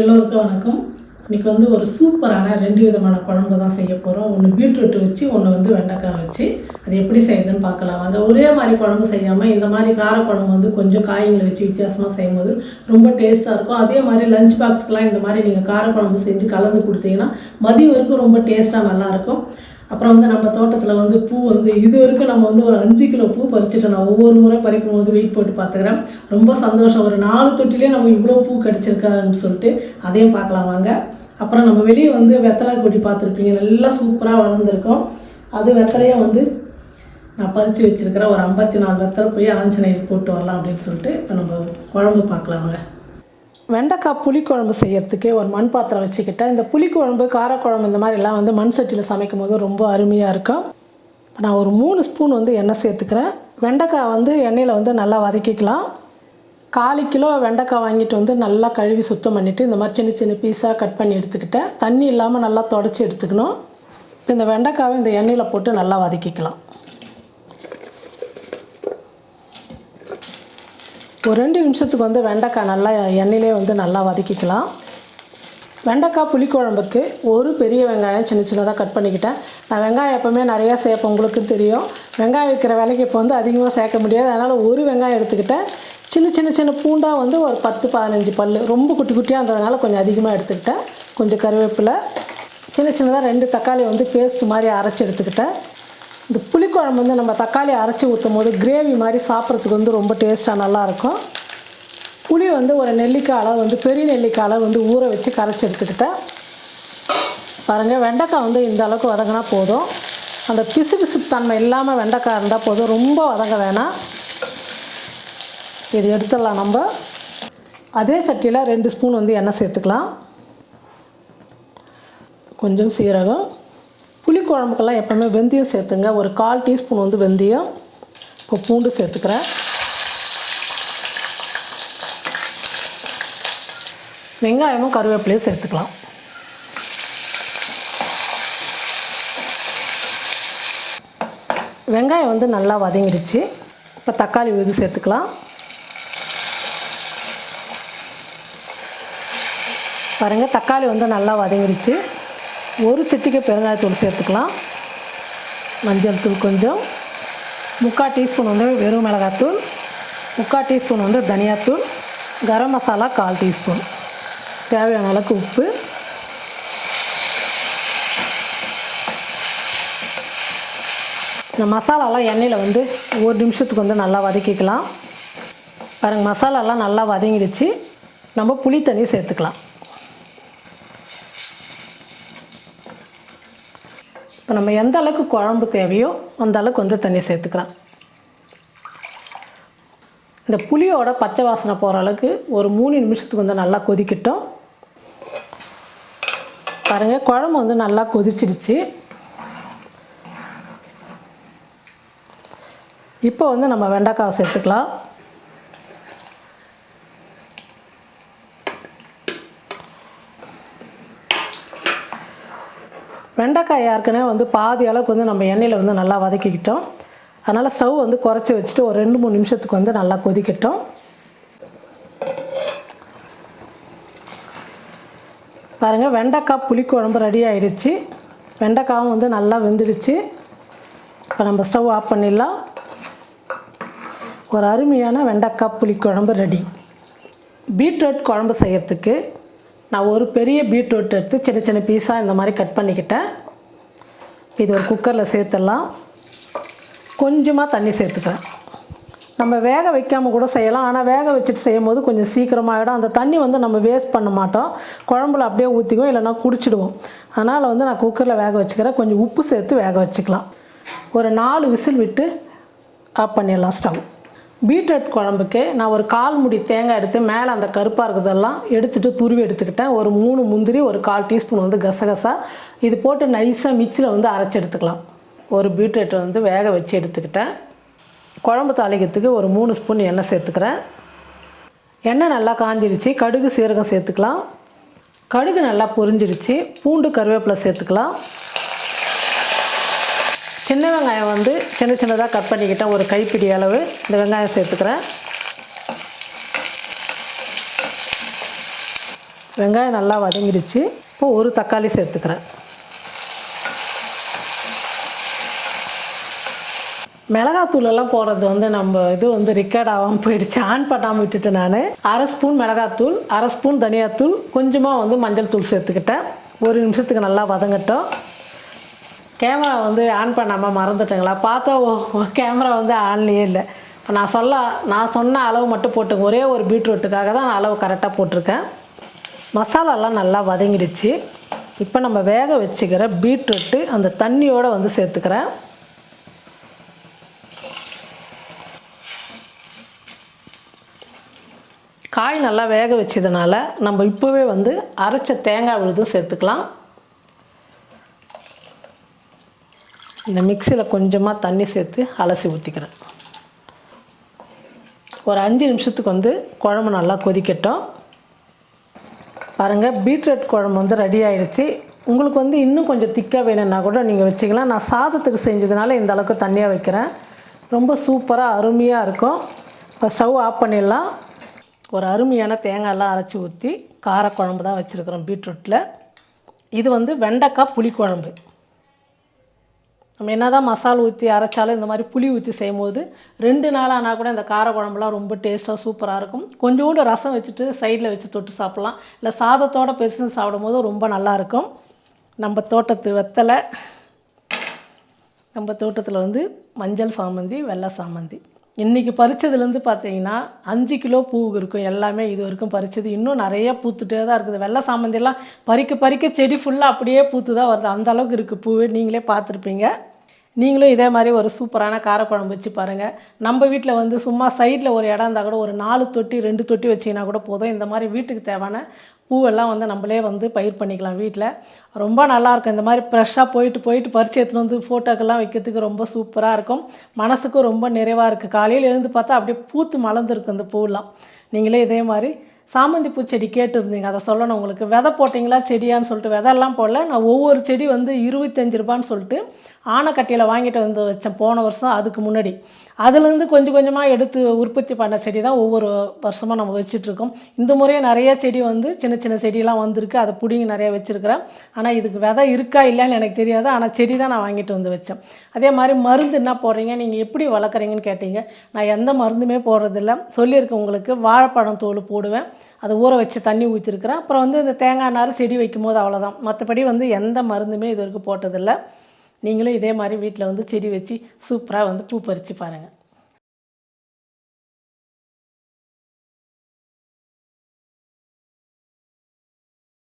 எல்லோருக்கும் வணக்கம். இன்றைக்கி வந்து ஒரு சூப்பரான ரெண்டு விதமான குழம்பு தான் செய்ய போகிறோம் ஒன்று பீட்ரூட் வச்சு ஒன்று வந்து வெண்டைக்காய் வச்சு. அது எப்படி செய்யுதுன்னு பார்க்கலாம். வாங்க ஒரே மாதிரி குழம்பு செய்யாமல் இந்த மாதிரி கார குழம்பு வந்து கொஞ்சம் காய்களை வச்சு வித்தியாசமாக செய்யும்போது ரொம்ப டேஸ்ட்டாக இருக்கும். அதே மாதிரி லஞ்ச் பாக்ஸ்க்கெலாம் இந்த மாதிரி நீங்கள் கார குழம்பு செஞ்சு கலந்து கொடுத்தீங்கன்னா மதியம் வரைக்கும் ரொம்ப டேஸ்ட்டாக நல்லாயிருக்கும் அப்புறம் வந்து நம்ம தோட்டத்தில் வந்து பூ வந்து இது வரைக்கும் நம்ம வந்து ஒரு அஞ்சு கிலோ பூ பறிச்சுட்டோம் நான் ஒவ்வொரு முறை பறிக்கும் போது வெயிட் போட்டு பார்த்துக்கிறேன் ரொம்ப சந்தோஷம். ஒரு நாலு தொட்டிலே நம்ம இவ்வளோ பூ கடிச்சிருக்கான்னு சொல்லிட்டு அதையும் பார்க்கலாம் வாங்க. அப்புறம் நம்ம வெளியே வந்து வெத்தலை கொடி பார்த்துருப்பீங்க நல்லா சூப்பராக வளர்ந்துருக்கும். அது வெத்தலையும் வந்து நான் பறித்து வச்சுருக்கிறேன் ஒரு ஐம்பத்தி நாலு வெத்தலை போய் ஆஞ்சநேயர் போட்டு வரலாம் அப்படின்னு சொல்லிட்டு இப்போ நம்ம குழம்பு பார்க்கலாம் வெண்டைக்காய் புளிக்குழம்பு செய்கிறதுக்கே ஒரு மண் பாத்திரம் வச்சுக்கிட்டேன் இந்த புளிக்குழம்பு காரக்குழம்பு இந்த மாதிரிலாம் வந்து மண் சட்டியில் சமைக்கும் போது ரொம்ப அருமையாக இருக்கும். இப்போ நான் ஒரு மூணு ஸ்பூன் வந்து எண்ணெய் சேர்த்துக்கிறேன். வெண்டைக்காய் வந்து எண்ணெயில் வந்து நல்லா வதக்கிக்கலாம். காலு கிலோ வெண்டைக்காய் வாங்கிட்டு வந்து நல்லா கழுவி சுத்தம் பண்ணிவிட்டு இந்த மாதிரி சின்ன சின்ன பீஸாக கட் பண்ணி எடுத்துக்கிட்டேன். தண்ணி இல்லாமல் நல்லா தொடச்சி எடுத்துக்கணும். இப்போ இந்த வெண்டைக்காவை இந்த எண்ணெயில் போட்டு நல்லா வதக்கிக்கலாம். ஒரு ரெண்டு நிமிஷத்துக்கு வந்து வெண்டைக்காய் நல்லா எண்ணெயிலே வந்து நல்லா வதக்கிக்கலாம். வெண்டைக்காய் புளிக்குழம்புக்கு ஒரு பெரிய வெங்காயம் சின்ன சின்னதாக கட் பண்ணிக்கிட்டேன். நான் வெங்காயம் எப்போவுமே நிறையா சேர்ப்பேன் உங்களுக்கு தெரியும். வெங்காயம் விற்கிற விலைக்கு இப்போ வந்து அதிகமாக சேர்க்க முடியாது. அதனால் ஒரு வெங்காயம் எடுத்துக்கிட்டேன். சின்ன சின்ன சின்ன பூண்டாக வந்து ஒரு பத்து பதினஞ்சு பல் ரொம்ப குட்டி குட்டியாக இருந்ததுனால கொஞ்சம் அதிகமாக எடுத்துக்கிட்டேன். கொஞ்சம் கருவேப்பிலை. சின்ன சின்னதாக ரெண்டு தக்காளி வந்து பேஸ்ட் மாதிரி அரைச்சி எடுத்துக்கிட்டேன். இந்த புளிக்குழம்பு வந்து நம்ம தக்காளி அரைச்சி ஊற்றும் போது கிரேவி மாதிரி சாப்பிட்றதுக்கு வந்து ரொம்ப டேஸ்ட்டாக நல்லாயிருக்கும். புளி வந்து ஒரு நெல்லிக்காய் அளவு வந்து பெரிய நெல்லிக்காய் அளவு வந்து ஊற வச்சு கரைச்சி எடுத்துக்கிட்டேன். பாருங்கள் வெண்டைக்காய் வந்து இந்த அளவுக்கு வதங்கினா போதும். அந்த பிசு பிசுப்பு தன்மை இல்லாமல் வெண்டைக்காய் இருந்தால் போதும். ரொம்ப வதங்க வேணாம். இது எடுத்துடலாம் நம்ம. அதே சட்டியில் ரெண்டு ஸ்பூன் வந்து எண்ணெய் சேர்த்துக்கலாம். கொஞ்சம் சீரகம். புளிக்குழம்புக்கெல்லாம் எப்போவுமே வெந்தயம் சேர்த்துங்க. ஒரு கால் டீஸ்பூன் வந்து வெந்தயம் இப்போ பூண்டு சேர்த்துக்கிறேன். வெங்காயமும் கருவேப்பிலையும் சேர்த்துக்கலாம். வெங்காயம் வந்து நல்லா வதங்கிடுச்சு. இப்போ தக்காளி விழுது சேர்த்துக்கலாம். பாருங்கள் தக்காளி வந்து நல்லா வதங்கிடுச்சு. ஒரு சிட்டிக்கை பெருங்காயத்தூள் சேர்த்துக்கலாம். மஞ்சள் தூள் கொஞ்சம். முக்கால் டீஸ்பூன் வந்து வெறும் மிளகாத்தூள் முக்கால் டீஸ்பூன் வந்து தனியாத்தூள் கரம் மசாலா கால் டீஸ்பூன். தேவையான அளவுக்கு உப்பு. இந்த மசாலாலாம் எண்ணெயில் வந்து ஒரு நிமிஷத்துக்கு வந்து நல்லா வதக்கிக்கலாம். பாருங்கள் மசாலாலாம் நல்லா வதங்கிடுச்சு. நம்ம புளி தண்ணி சேர்த்துக்கலாம். இப்போ நம்ம எந்த அளவுக்கு குழம்பு தேவையோ அந்த அளவுக்கு வந்து தண்ணி சேர்த்துக்கலாம். இந்த புளியோட பச்சை வாசனை போகிற அளவுக்கு ஒரு மூணு நிமிஷத்துக்கு வந்து நல்லா கொதிக்கட்டும். பாருங்கள் குழம்பு வந்து நல்லா கொதிச்சிடுச்சு. இப்போ வந்து நம்ம வெண்டைக்காவை சேர்த்துக்கலாம். வெண்டைக்காய் ஏற்கனவே வந்து பாதி அளவுக்கு வந்து நம்ம எண்ணெயில் வந்து நல்லா வதக்கிக்கிட்டோம். அதனால் ஸ்டவ் வந்து குறைச்சி வச்சுட்டு ஒரு ரெண்டு மூணு நிமிஷத்துக்கு வந்து நல்லா கொதிக்கட்டும். பாருங்கள் வெண்டைக்காய் புளிக்குழம்பு ரெடி ஆகிடுச்சு வெண்டைக்காவும் வந்து நல்லா வெந்துடுச்சு. இப்போ நம்ம ஸ்டவ் ஆஃப் பண்ணிடலாம். ஒரு அருமையான வெண்டைக்காய் புளிக்குழம்பு ரெடி பீட்ரூட் குழம்பு செய்கிறதுக்கு நான் ஒரு பெரிய பீட்ரூட் எடுத்து சின்ன சின்ன பீஸாக இந்த மாதிரி கட் பண்ணிக்கிட்டேன். இது ஒரு குக்கரில் சேர்த்துடலாம். கொஞ்சமாக தண்ணி சேர்த்துக்கிறேன். நம்ம வேக வைக்காமல் கூட செய்யலாம். ஆனால் வேக வச்சுட்டு செய்யும் போது கொஞ்சம் சீக்கிரமாகிடும் அந்த தண்ணி வந்து நம்ம வேஸ்ட் பண்ண மாட்டோம். குழம்புல அப்படியே ஊற்றிக்குவோம் இல்லைன்னா குடிச்சிடுவோம். அதனால் வந்து நான் குக்கரில் வேக வச்சுக்கிறேன். கொஞ்சம் உப்பு சேர்த்து வேக வச்சுக்கலாம். ஒரு நாலு விசில் விட்டு ஆஃப் பண்ணிடலாம் ஸ்டவ் பீட்ரூட் குழம்புக்கு நான் ஒரு கால் முடி தேங்காய் எடுத்து மேலே அந்த கருப்பாக இருக்கிறதெல்லாம் எடுத்துகிட்டு துருவி எடுத்துக்கிட்டேன். ஒரு மூணு முந்திரி ஒரு கால் டீஸ்பூன் வந்து கசகசா. இது போட்டு நைஸாக மிக்சியில் வந்து அரைச்சி எடுத்துக்கலாம். ஒரு பீட்ரூட்டை வந்து வேக வச்சு எடுத்துக்கிட்டேன். குழம்பு தாளிக்கிறதுக்கு ஒரு மூணு ஸ்பூன் எண்ணெய் சேர்த்துக்கிறேன். எண்ணெய் நல்லா காஞ்சிடுச்சு கடுகு சீரகம் சேர்த்துக்கலாம். கடுகு நல்லா பொரிஞ்சிடுச்சு பூண்டு கருவேப்பிலை சேர்த்துக்கலாம். சின்ன வெங்காயம் வந்து சின்ன சின்னதாக கட் பண்ணிக்கிட்டேன். ஒரு கைப்பிடி அளவு இந்த வெங்காயம் சேர்த்துக்கிறேன். வெங்காயம் நல்லா வதங்கிடுச்சு. இப்போ ஒரு தக்காளி சேர்த்துக்கிறேன். மிளகாத்தூள் எல்லாம் போடுறது வந்து நம்ம இது வந்து ரெக்கார்ட் ஆகாமல் போயிடுச்சு. ஆன் பண்ணாமல் விட்டுட்டு நான். அரை ஸ்பூன் மிளகாத்தூள் அரை ஸ்பூன் தனியாத்தூள் கொஞ்சமாக வந்து மஞ்சள் தூள் சேர்த்துக்கிட்டேன். ஒரு நிமிஷத்துக்கு நல்லா வதங்கட்டும். கேமரா வந்து ஆன் பண்ணாமல் மறந்துட்டேங்களா? பார்த்தா ஓ கேமரா வந்து ஆன்லேயே இல்லை. இப்போ நான் சொல்ல நான் சொன்ன அளவு மட்டும் போட்டு ஒரே ஒரு பீட்ரூட்டுக்காக தான் நான் அளவு கரெக்டாக போட்டிருக்கேன். மசாலாலாம் நல்லா வதங்கிடுச்சு. இப்போ நம்ம வேக வச்சுக்கிற பீட்ரூட்டு அந்த தண்ணியோடு வந்து சேர்த்துக்கிறேன். காய் நல்லா வேக வச்சதுனால நம்ம இப்போவே வந்து அரைச்ச தேங்காய் விழுதும் சேர்த்துக்கலாம். இந்த மிக்சியில் கொஞ்சமாக தண்ணி சேர்த்து அலசி ஊற்றிக்கிறேன் ஒரு அஞ்சு நிமிஷத்துக்கு வந்து குழம்பு நல்லா கொதிக்கட்டும். பாருங்கள் பீட்ரூட் குழம்பு வந்து ரெடி ஆகிடுச்சி உங்களுக்கு வந்து இன்னும் கொஞ்சம் திக்காக வேணும்னா கூட நீங்கள் வச்சுக்கலாம். நான் சாதத்துக்கு செஞ்சதுனால இந்த அளவுக்கு தண்ணியாக வைக்கிறேன். ரொம்ப சூப்பராக அருமையாக இருக்கும். இப்போ ஸ்டவ் ஆஃப் பண்ணிடலாம். ஒரு அருமையான தேங்காயெல்லாம் அரைச்சி ஊற்றி காரக்குழம்பு தான் வச்சுருக்குறோம் பீட்ரூட்டில் இது வந்து வெண்டைக்காய் புளிக்குழம்பு. நம்ம என்ன தான் மசாலா ஊற்றி அரைச்சாலும் இந்த மாதிரி புளி ஊற்றி செய்யும்போது ரெண்டு நாள் ஆனால் கூட இந்த கார குழம்புலாம் ரொம்ப டேஸ்ட்டாக சூப்பராக இருக்கும். கொஞ்சோண்டு ரசம் வச்சுட்டு சைடில் வச்சு தொட்டு சாப்பிட்லாம். இல்லை சாதத்தோட பெருசு சாப்பிடும்போது ரொம்ப நல்லாயிருக்கும் நம்ம தோட்டத்து வெத்தலை நம்ம தோட்டத்தில் வந்து மஞ்சள் சாமந்தி வெள்ளை சாமந்தி. இன்றைக்கி பறித்ததுலேருந்து பார்த்தீங்கன்னா அஞ்சு கிலோ பூ இருக்கும் எல்லாமே இது வரைக்கும் பறித்தது இன்னும் நிறைய பூத்துட்டே தான் இருக்குது. வெள்ளை சாமந்தியெல்லாம் பறிக்க பறிக்க செடி ஃபுல்லாக அப்படியே பூத்து தான் வருது. அந்த அளவுக்கு இருக்குது பூவே. நீங்களே பார்த்துருப்பீங்க. நீங்களும் இதே மாதிரி ஒரு சூப்பரான காரக்குழம்பு வச்சு பாருங்கள் நம்ம வீட்டில் வந்து சும்மா சைடில் ஒரு இடம் இருந்தால் கூட ஒரு நாலு தொட்டி ரெண்டு தொட்டி வச்சிங்கன்னா கூட போதும். இந்த மாதிரி வீட்டுக்கு தேவையான பூவெல்லாம் வந்து நம்மளே வந்து பயிர் பண்ணிக்கலாம் வீட்டில் ரொம்ப நல்லாயிருக்கும் இந்த மாதிரி ஃப்ரெஷ்ஷாக போயிட்டு போயிட்டு பறிச்சு எடுத்துன்னு வந்து ஃபோட்டோக்கெல்லாம் வைக்கிறதுக்கு ரொம்ப சூப்பராக இருக்கும். மனசுக்கும் ரொம்ப நிறைவாக இருக்குது காலையில் எழுந்து பார்த்தா அப்படியே பூத்து மலர்ந்துருக்கு இந்த பூவெல்லாம். நீங்களே இதே மாதிரி சாமந்தி பூச்செடி கேட்டிருந்தீங்க அதை சொல்லணும் உங்களுக்கு. விதை போட்டிங்களா செடியான்னு சொல்லிட்டு விதையெல்லாம் போடல. நான் ஒவ்வொரு செடி வந்து இருபத்தஞ்சி ரூபான்னு சொல்லிட்டு ஆனைக்கட்டியில் வாங்கிட்டு வந்து வச்சேன் போன வருஷம் அதுக்கு முன்னாடி. அதுலேருந்து கொஞ்சம் கொஞ்சமாக எடுத்து உற்பத்தி பண்ண செடி தான் ஒவ்வொரு வருஷமாக நம்ம வச்சிட்ருக்கோம் இந்த முறையே நிறைய செடி வந்து சின்ன சின்ன செடியெல்லாம் வந்திருக்கு. அதை பிடிங்கி நிறைய வச்சுருக்கிறேன். ஆனால் இதுக்கு விதை இருக்கா இல்லைன்னு எனக்கு தெரியாது. ஆனால் செடி தான் நான் வாங்கிட்டு வந்து வச்சேன். அதே மாதிரி மருந்து என்ன போடுறீங்க? நீங்கள் எப்படி வளர்க்குறீங்கன்னு கேட்டீங்க. நான் எந்த மருந்துமே போடுறதில்ல. சொல்லியிருக்கேன் உங்களுக்கு. வாழைப்பழம் தோல் போடுவேன். அதை ஊற வச்சு தண்ணி ஊற்றிருக்கிறேன் அப்புறம் வந்து இந்த தேங்காய் நார் செடி வைக்கும் போது அவ்வளோதான் மற்றபடி வந்து எந்த மருந்துமே இது வரைக்கும் போட்டதில்லை. நீங்களும் இதே மாதிரி வீட்டில் வந்து செடி வச்சு சூப்பராக வந்து பூ பறித்து பாருங்கள்